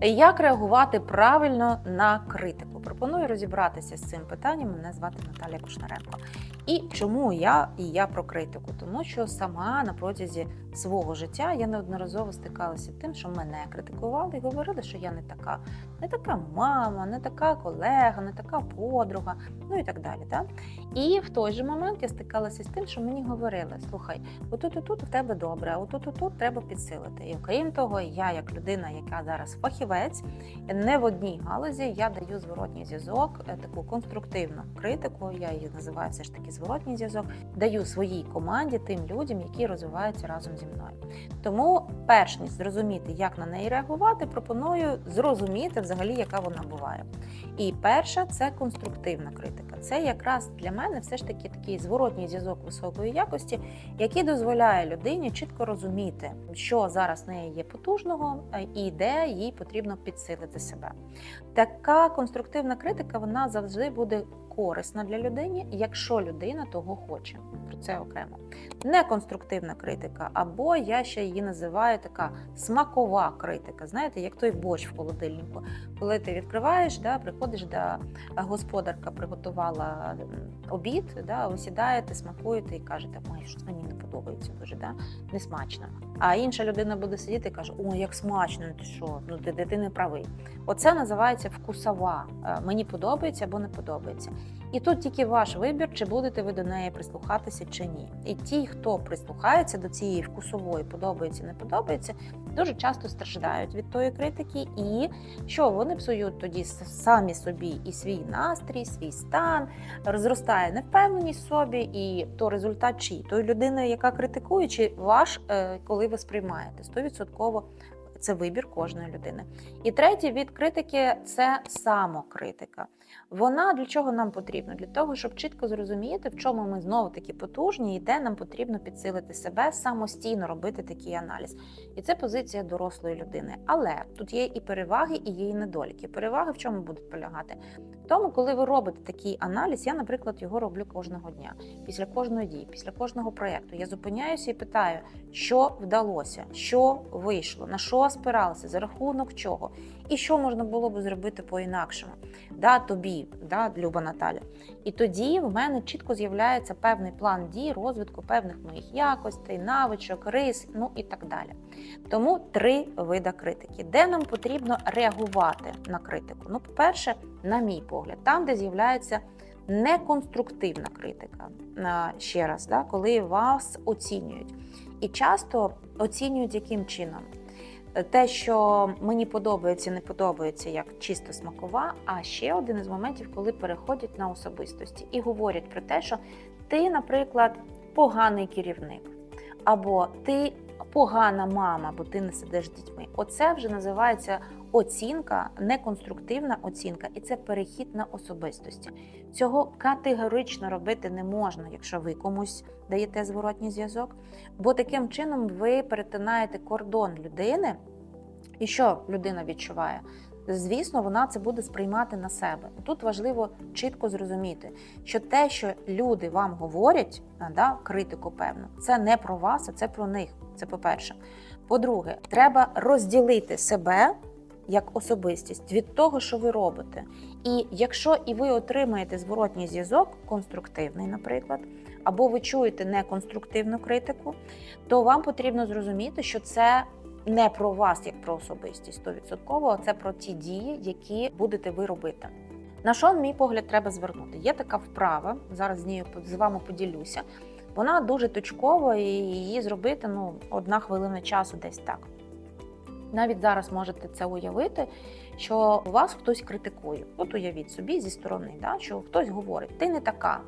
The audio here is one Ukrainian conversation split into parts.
Як реагувати правильно на критику? Пропоную розібратися з цим питанням. Мене звати Наталя Кушнаренко. І чому я і я про критику? Тому що сама на протязі свого життя я неодноразово стикалася з тим, що мене критикували і говорили, що я не така, не така мама, не така колега, не така подруга, ну і так далі. Так? І в той же момент я стикалася з тим, що мені говорили: слухай, отут, отут в тебе добре, а отут, отут треба підсилити. І окрім того, я, як людина, яка зараз фахівець, не в одній галузі, я даю зворотній зв'язок, е, таку конструктивну критику. Я її називаю все ж таки зворотній зв'язок. Даю своїй команді тим людям, які розвиваються разом зі мною. Тому, перш ніж зрозуміти, як на неї реагувати, пропоную зрозуміти взагалі, яка вона буває. І перша це конструктивна критика. Це якраз для мене все ж таки такий зворотній зв'язок високої якості, який дозволяє людині чітко розуміти, що зараз в неї є потужного е, і де їй потрібно підсилити себе. Така конструктивна критика вона завжди буде корисна для людини, якщо людина того хоче. Про це окремо. Неконструктивна критика, або я ще її називаю така смакова критика. Знаєте, як той борщ в холодильнику. Коли ти відкриваєш, да, приходиш, да, господарка приготувала обід, да, ви сідаєте, смакуєте і кажете, ой, щось мені не подобається дуже, да, не смачно. А інша людина буде сидіти і каже, ой, як смачно, ну ти що, ну ти, ти, ти не правий. Оце називається вкусова. Е, Мені подобається або не подобається. І тут тільки ваш вибір, чи будете ви до неї прислухатися чи ні. І ті, хто прислухається до цієї вкусової, подобається, не подобається, дуже часто страждають від тої критики, і що вони псують тоді самі собі і свій настрій, свій стан, зростає невпевненість в собі, і то результат чий? Тої людини, яка критикує, чи ваш, е, коли ви сприймаєте, 100% це вибір кожної людини. І третє від критики це самокритика. Вона для чого нам потрібна? Для того, щоб чітко зрозуміти, в чому ми знову таки потужні, і де нам потрібно підсилити себе, самостійно робити такий аналіз. І це позиція дорослої людини. Але тут є і переваги, і є і недоліки. Переваги в чому будуть полягати? Тому, коли ви робите такий аналіз, я, наприклад, його роблю кожного дня, після кожної дії, після кожного проєкту. Я зупиняюся і питаю, що вдалося, що вийшло, на що спиралися, за рахунок чого, і що можна було би зробити по-інакшому. Да, тобі, да, Люба Наталя. І тоді в мене чітко з'являється певний план дій, розвитку певних моїх якостей, навичок, рис, ну і так далі. Тому три види критики, де нам потрібно реагувати на критику. Ну, по-перше, на мій погляд, там, де з'являється неконструктивна критика. Ще раз, да, коли вас оцінюють. І часто оцінюють яким чином? Те, що мені подобається, не подобається як чисто смакова. А ще один із моментів, коли переходять на особистості і говорять про те, що ти, наприклад, поганий керівник, або ти погана мама, бо ти не сидиш з дітьми. Оце вже називається оцінка, неконструктивна оцінка, і це перехід на особистості. Цього категорично робити не можна, якщо ви комусь даєте зворотній зв'язок, бо таким чином ви перетинаєте кордон людини. І що людина відчуває? Звісно, вона це буде сприймати на себе. Тут важливо чітко зрозуміти, що те, що люди вам говорять, да, критику певну, це не про вас, а це про них. Це по-перше. По-друге, треба розділити себе як особистість від того, що ви робите. І якщо і ви отримаєте зворотній зв'язок, конструктивний, наприклад, або ви чуєте неконструктивну критику, то вам потрібно зрозуміти, що це не про вас як про особистість 100%, а це про ті дії, які будете ви робити. На що, на мій погляд, треба звернути? Є така вправа, зараз з нею з вами поділюся. Вона дуже точкова, і її зробити ну, одна хвилина часу десь так. Навіть зараз можете це уявити, що вас хтось критикує. От уявіть собі зі сторони, да, що хтось говорить, ти не така,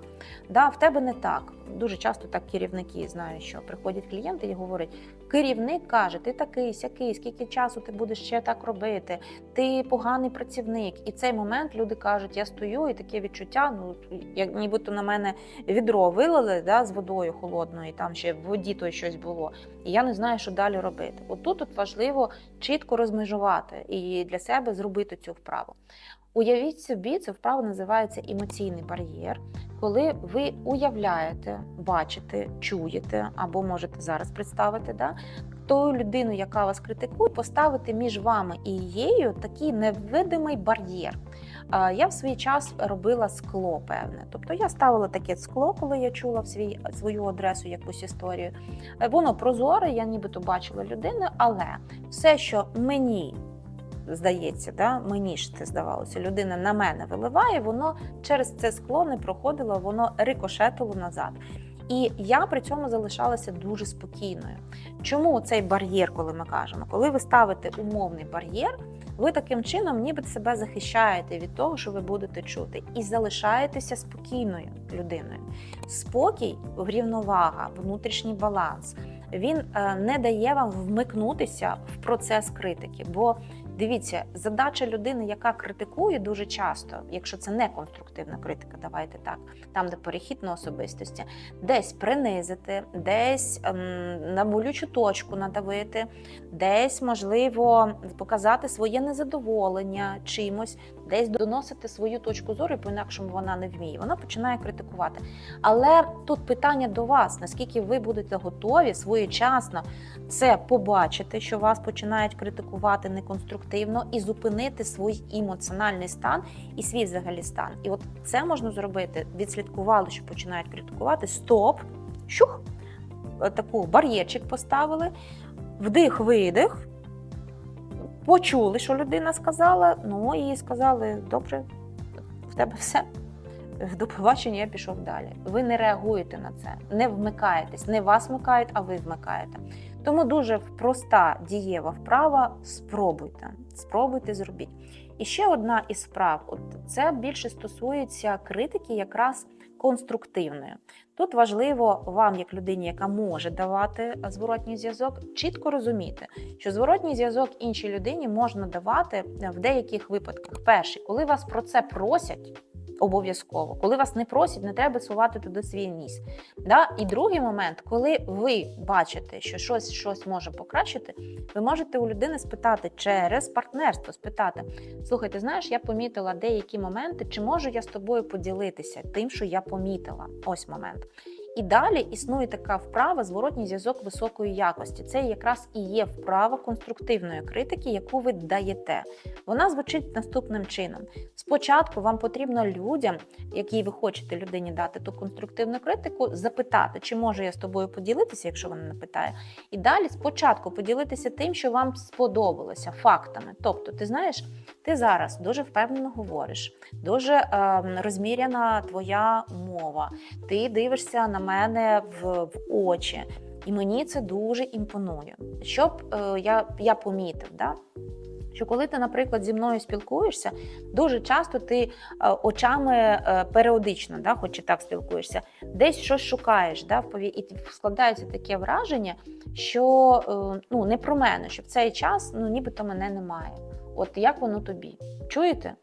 да, в тебе не так. Дуже часто так керівники знають, що приходять клієнти і говорять: керівник каже, ти такий, сякий, скільки часу ти будеш ще так робити, ти поганий працівник. І цей момент люди кажуть, я стою, і таке відчуття, ну як нібито на мене відро вилили да, з водою холодною, і там ще в воді то щось було. І я не знаю, що далі робити. Отут от важливо чітко розмежувати і для себе зробити цю вправу. Уявіть собі, ця вправа називається емоційний бар'єр, коли ви уявляєте, бачите, чуєте або можете зараз представити, да, тою людиною, яка вас критикує, поставити між вами і її такий невидимий бар'єр. Я в свій час робила скло певне. Тобто я ставила таке скло, коли я чула в свій, свою адресу якусь історію. Воно прозоре, я нібито бачила людину, але все, що мені здається, да, мені ж це здавалося, людина на мене виливає, воно через це скло не проходило, воно рикошетило назад. І я при цьому залишалася дуже спокійною. Чому цей бар'єр, коли ми кажемо? Коли ви ставите умовний бар'єр, ви таким чином ніби себе захищаєте від того, що ви будете чути, і залишаєтеся спокійною людиною. Спокій, рівновага, внутрішній баланс. Він е, не дає вам вмикнутися в процес критики. Бо дивіться, задача людини, яка критикує дуже часто, якщо це не конструктивна критика, давайте так, там, де перехід на особистості, десь принизити, десь ем, на болючу точку надавити, десь можливо показати своє незадоволення чимось, десь доносити свою точку зору, по-інакшому вона не вміє. Вона починає критикувати. Але тут питання до вас: наскільки ви будете готові своєчасно це побачити, що вас починають критикувати неконструктивно, і зупинити свій емоціональний стан і свій взагалі стан. І от це можна зробити. Відслідкували, що починають критикувати. Стоп, щух, таку бар'єрчик поставили, вдих, видих. Почули, що людина сказала. Ну і сказали: добре, в тебе все. До побачення я пішов далі. Ви не реагуєте на це, не вмикаєтесь, не вас вмикають, а ви вмикаєте. Тому дуже проста дієва вправа. Спробуйте, спробуйте зробіть. І ще одна із справ: от це більше стосується критики, якраз конструктивної. Тут важливо вам, як людині, яка може давати зворотній зв'язок, чітко розуміти, що зворотній зв'язок іншій людині можна давати в деяких випадках. Перший, коли вас про це просять. Обов'язково, коли вас не просять, не треба сувати туди свій ніс. Да? І другий момент, коли ви бачите, що щось щось може покращити, ви можете у людини спитати через партнерство, спитати: слухай, ти знаєш, я помітила деякі моменти, чи можу я з тобою поділитися тим, що я помітила? Ось момент. І далі існує така вправа зворотній зв'язок високої якості. Це якраз і є вправа конструктивної критики, яку ви даєте. Вона звучить наступним чином: спочатку вам потрібно людям, які ви хочете людині дати ту конструктивну критику, запитати, чи можу я з тобою поділитися, якщо вона не питає. І далі спочатку поділитися тим, що вам сподобалося, фактами. Тобто, ти знаєш, ти зараз дуже впевнено говориш, дуже е, розміряна твоя мова. Ти дивишся на мене в, в очі, і мені це дуже імпонує. Щоб е, я, я помітив, да? що коли ти, наприклад, зі мною спілкуєшся, дуже часто ти е, очами е, періодично, да, хоч і так спілкуєшся, десь щось шукаєш, да, пові... і складається таке враження, що е, ну, не про мене, що в цей час ну, нібито мене немає. От як воно тобі? Чуєте?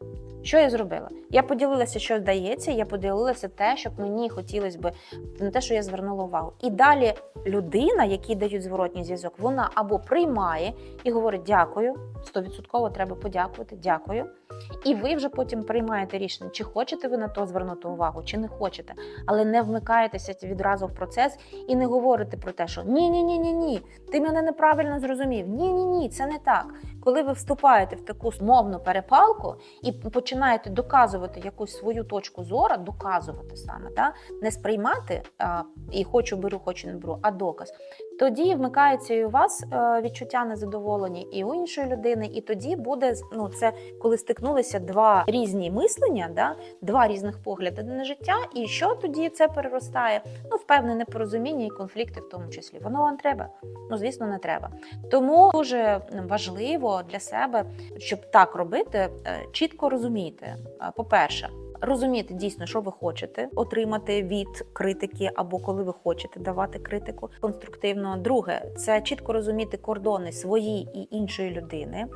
Що я зробила? Я поділилася, що здається, я поділилася те, щоб мені хотілося б на те, що я звернула увагу. І далі людина, якій дають зворотній зв'язок, вона або приймає і говорить дякую, стовідсотково треба подякувати, дякую. І ви вже потім приймаєте рішення, чи хочете ви на то звернути увагу, чи не хочете, але не вмикаєтеся відразу в процес і не говорите про те, що ні, ні, ні, ні, ні, ти мене неправильно зрозумів. Ні, ні, ні, це не так. Коли ви вступаєте в таку мовну перепалку і починаєте доказувати якусь свою точку зору, доказувати саме, да? не сприймати а, і хочу беру, хочу не беру, а доказ. Тоді вмикається і у вас е, відчуття незадоволення, і у іншої людини, і тоді буде ну це коли стикнулися два різні мислення, да, два різних погляди на життя, і що тоді це переростає? Ну, в певне непорозуміння і конфлікти, в тому числі. Воно вам треба? Ну, звісно, не треба. Тому дуже важливо для себе, щоб так робити, е, чітко розуміти. Е, По-перше, розуміти дійсно, що ви хочете отримати від критики, або коли ви хочете давати критику конструктивно. Друге, це чітко розуміти кордони свої і іншої людини.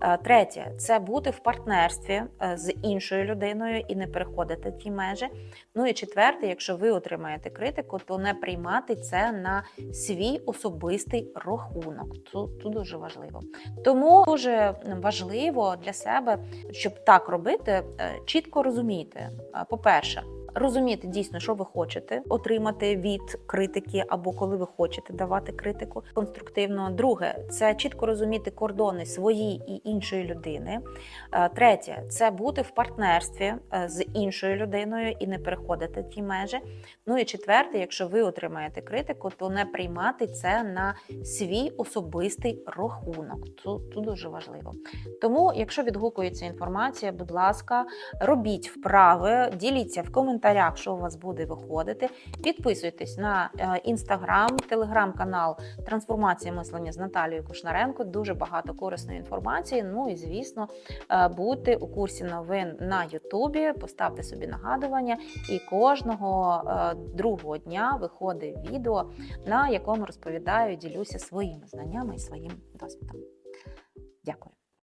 Е, Третє це бути в партнерстві е, з іншою людиною і не переходити ті межі. Ну і четверте, якщо ви отримаєте критику, то не приймати це на свій особистий рахунок. Тут, дуже важливо. Тому дуже важливо для себе, щоб так робити, е, чітко розуміти. Е, По-перше, розуміти дійсно, що ви хочете отримати від критики, або коли ви хочете давати критику конструктивно. Друге, це чітко розуміти кордони свої і іншої людини. Е, Третє це бути в партнерстві е, з іншою людиною і не переходити ті межі. Ну і четверте, якщо ви отримаєте критику, то не приймати це на свій особистий рахунок. Тут, дуже важливо. Тому, якщо відгукується інформація, будь ласка, робіть вправи, діліться в коментарях, що у вас буде виходити. Підписуйтесь на інстаграм, телеграм-канал Трансформація мислення з Наталією Кушнаренко. Дуже багато корисної інформації. Ну і звісно, е, будьте у курсі новин на Ютубі. Поставте собі нагадування, і кожного е, другого дня виходить відео, на якому розповідаю, ділюся своїми знаннями і своїм досвідом. Дякую.